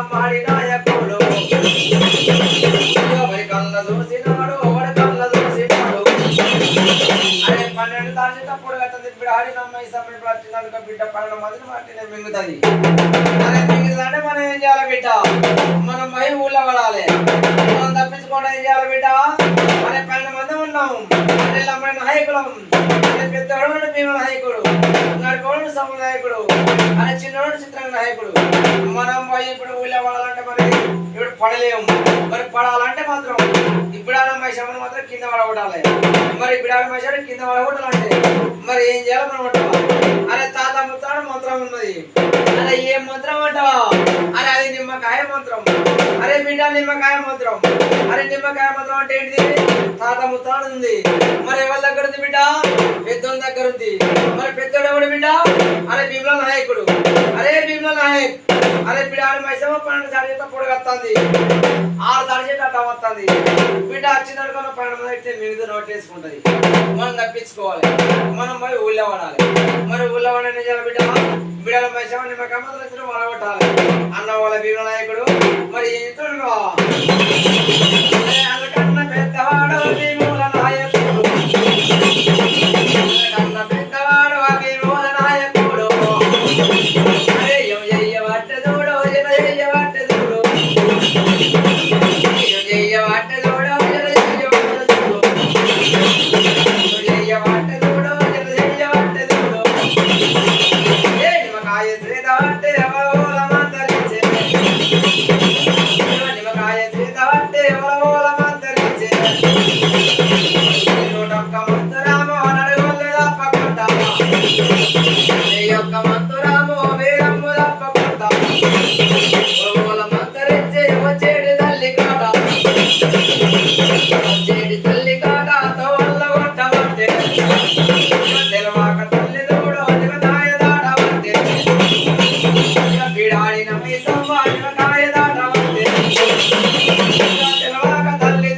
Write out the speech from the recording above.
తోడోల నాయకుడు ఎవరి కళ్ళ చూసినాడు ఎవరి కళ్ళ చూసినాడు అరే పన్నెండు తాచేటప్పుడు కట్టది ఇప్పుడు ఆడిన అమ్మాయి సమయం పట్టినాడు బిడ్డ పన్నెండు మందిని పట్టిన మింగుతుంది అరే మింగుతుందంటే మనం ఏం చేయాలి బిడ్డ మనం పోయి ఊళ్ళో పడాలి మనం తప్పించుకోవడం ఏం చేయాలి బిడ్డ అరే పన్నెండు మంది ఉన్నాం అరే అమ్మాయి నాయకులం పెద్దవాడు మేము నాయకుడు. నడుకోడు సమ నాయకుడు అరే చిన్నవాడు చిత్రంగా నాయకుడు. మనం పోయి ఇప్పుడు ఊళ్ళో పడాలంటే మరి ఇప్పుడు పడలేము. మరి పడాలంటే మాత్రం ఇప్పుడాన మైసమ్మను మాత్రం కింద పడగొట్టాలి. మరి ఇప్పుడాన మైసమ్మని కింద పడగొట్టాలంటే మరి ఏం చేయాలి మనం అంటావా? అరే తాత ముత్తాడు మంత్రం ఉన్నది. అరే ఏం మంత్రం అంటావా? అరే అది నిమ్మకాయ మంత్రం. అరే బిడ్డ నిమ్మకాయ మంత్రం. అరే నిమ్మకాయ మంత్రం అంటే ఏంటిది? తాత ముత్తాడు ఉంది. మరి ఎవరి దగ్గర ఉంది బిడ్డ? పెద్దోళ్ళ దగ్గర ఉంది. మరి పెద్దోడు ఎవడు బిడ్డ? అరే భీమల నాయకుడు. అరే భీమల నాయక్. అరే బిడ్డ ఆడ మైసమ్మ పన్నెండు సారి చేత పొడగొస్తుంది ఆరు సారి చేత అడ్డం వస్తుంది బిడ్డ వచ్చింది పన్నెండు మంది అయితే మీద నోట్ వేసుకుంటది. మనం తప్పించుకోవాలి. మనం పోయి ఊళ్ళో పడాలి. మరి ఊళ్ళో పడే చేయాలి బిడ్డ బిడ్డల మైసమ్మ నిమ్మకమ్మ మాత్రం ఇద్దరు వడగొట్టాలి. అన్న వాళ్ళ భీమనాయకుడు మరి ఏం యొక్క మంతురామో వీరమ్ము తప్పకుండా. పురుగుల మంతరించే తల్లి తల్లి తోళ్ళ తెలవాక తల్లి బిడాడిన మీ తెలవాక తల్లి